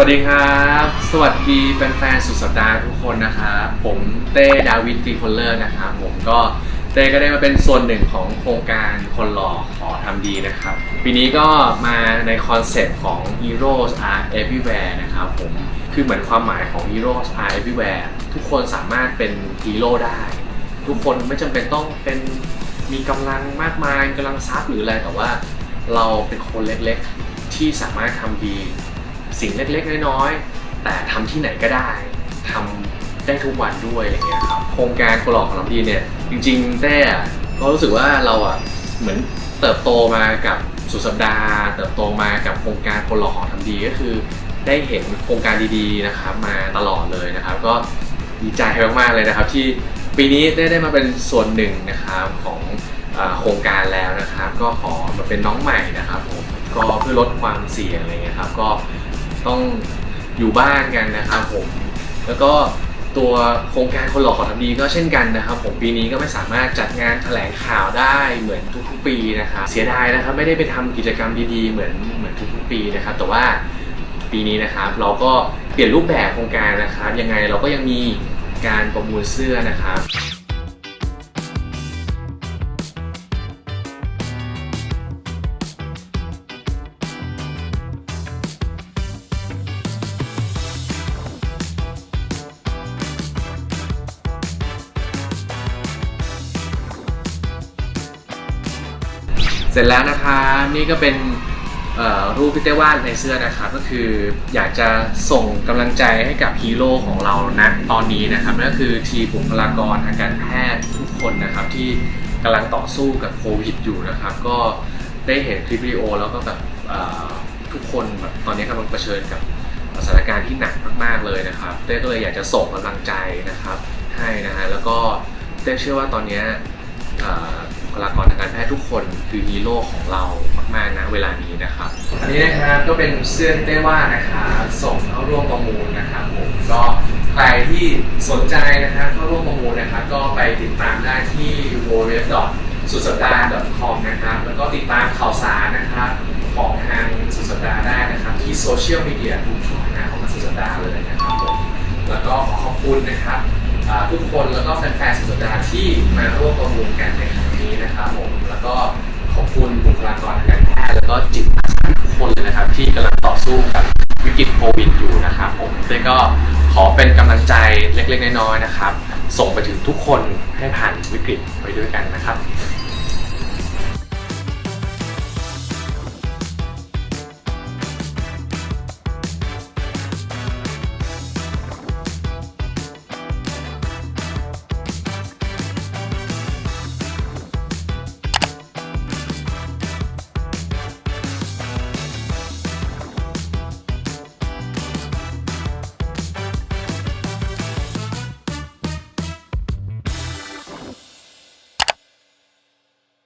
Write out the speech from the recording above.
วัสดีครับ สวัสดีแฟนๆ สุดสัปดาห์ทุกคนนะครับผมเต้ดาวิดตีพลเลอร์นะครับผมก็เต้ก็ได้มาเป็นส่วนหนึ่งของโครงการคนหล่อขอทำดีนะครับ ปีนี้ก็มาในคอนเซปต์ของ Heroes are everywhere นะครับผมคือเหมือนความหมายของ Heroes are everywhere ทุกคนสามารถเป็นฮีโร่ได้ ทุกคนไม่จำเป็นต้องเป็นมีกำลังมากมายกำลังทรัพย์หรืออะไรแต่ว่าเราเป็นคนเล็กๆ ที่สามารถทำดี สิ่งเล็กๆ น้อยๆ แต่ทำที่ไหนก็ได้ทำได้ทุกวันด้วยอะไรเงี้ยครับโครงการคนหลอกของเราดีเนี่ยจริงๆแต้อะก็รู้สึกว่าเราอะเหมือนเติบโตมากับสุดสัปดาห์ เติบโตมากับโครงการคนหลอกของทำดีก็คือ ได้เห็นโครงการดีๆนะครับมาตลอดเลยนะครับ ก็ดีใจมากๆเลยนะครับที่ปีนี้ได้ได้มาเป็นส่วนหนึ่งนะครับของโครงการแล้วนะครับ ก็ขอมาเป็นน้องใหม่นะครับผมก็เพื่อลดความเสี่ยงอะไรเงี้ยครับก็ ต้องอยู่บ้านกันนะครับผม แล้วก็ตัวโครงการคนหล่อขอทำดีก็เช่นกันนะครับผมปีนี้ก็ไม่สามารถจัดงานแถลงข่าวได้เหมือนทุกๆปีนะครับเสียดายนะครับไม่ได้ไปทำกิจกรรมดีๆ เหมือนเหมือนทุกๆปีนะครับ แต่ว่าปีนี้นะครับเราก็เปลี่ยนรูปแบบโครงการนะครับ ยังไงเราก็ยังมีการประมูลเสื้อนะครับ สร็จแล้วนะครับนี่ก็เป็นรูปที่เต้วาดในเสื้อนะครับก็คืออยากจะส่งกำลังใจให้กับฮีโร่ของเรานะตอนนี้นะครับนั่นก็คือทีมบุคลากรทางการแพทย์ทุกคนนะครับที่กำลังต่อสู้กับโควิดอยู่นะครับ ก็ได้เห็นคลิปวิดีโอแล้วก็แบบทุกคนแบบตอนนี้กำลังเผชิญกับสถานการณ์ที่หนักมากๆเลยนะครับเต้ก็เลยอยากจะส่งกำลังใจนะครับให้นะฮะแล้วก็เต้เชื่อว่าตอนเนี้ย คลากรทางการแพทย์ทุกคนคือฮีโร่ของเรามากๆนะเวลานี้นะครับ อันนี้นะครับก็เป็นเสื้อที่ได้ว่านะครับส่งเข้าร่วมประมูลนะครับผมก็ใครที่สนใจนะครับเข้าร่วมประมูลนะครับ ก็ไปติดตามได้ที่ w w w สุดสัปดาห์ .com นะครับแล้วก็ติดตามข่าวสารนะครับของทางสุดสัปดาห์ได้นะครับ ที่โซเชียลมีเดียทุกช่องทางของสุดสัปดาห์เลยนะครับผมแล้วก็ขอขอบคุณนะครับทุกคนแล้วก็แฟนๆสุดสัปดาห์ที่มาร่วมประมูลกันในครั้ง นี้นะครับผมแล้วก็ขอบคุณบุคลากรทางการแพทย์แล้วก็จิตอาสาทุกคนเลยนะครับ ที่กำลังต่อสู้กับวิกฤตโควิดอยู่นะครับผมเต้ก็ขอเป็นกำลังใจเล็กๆน้อยๆนะครับ ส่งไปถึงทุกคนให้ผ่านวิกฤตไปด้วยกันนะครับ